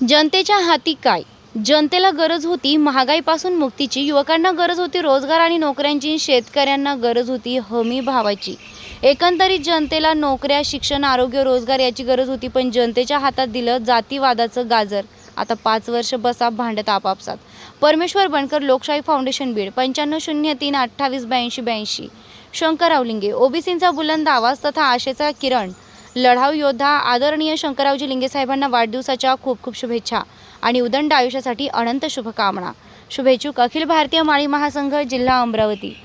जनतेच्या हाती काय? जनतेला गरज होती महागाईपासून मुक्तीची. युवकांना गरज होती रोजगार आणि नोकऱ्यांची. शेतकऱ्यांना गरज होती हमी भावाची. एकंदरीत जनतेला नोकऱ्या शिक्षण आरोग्य रोजगार याची गरज होती पण जनतेच्या हातात दिलं जातीवादाचं गाजर. आता पाच वर्ष बसा भांडत आपापसात. परमेश्वर बनकर लोकशाही फाउंडेशन बीड पंच्याण्णव शून्य तीन अठ्ठावीस ब्याऐंशी ब्याऐंशी. शंकर रावलिंगे ओबीसींचा बुलंद आवाज तथा आशेचा किरण. लढाऊ योद्धा आदरणीय शंकररावजी लिंगेसाहेबांना वाढदिवसाच्या खूप खूप शुभेच्छा आणि उदंड आयुष्यासाठी अनंत शुभकामना. शुभेच्छुक अखिल भारतीय माळी महासंघ जिल्हा अमरावती.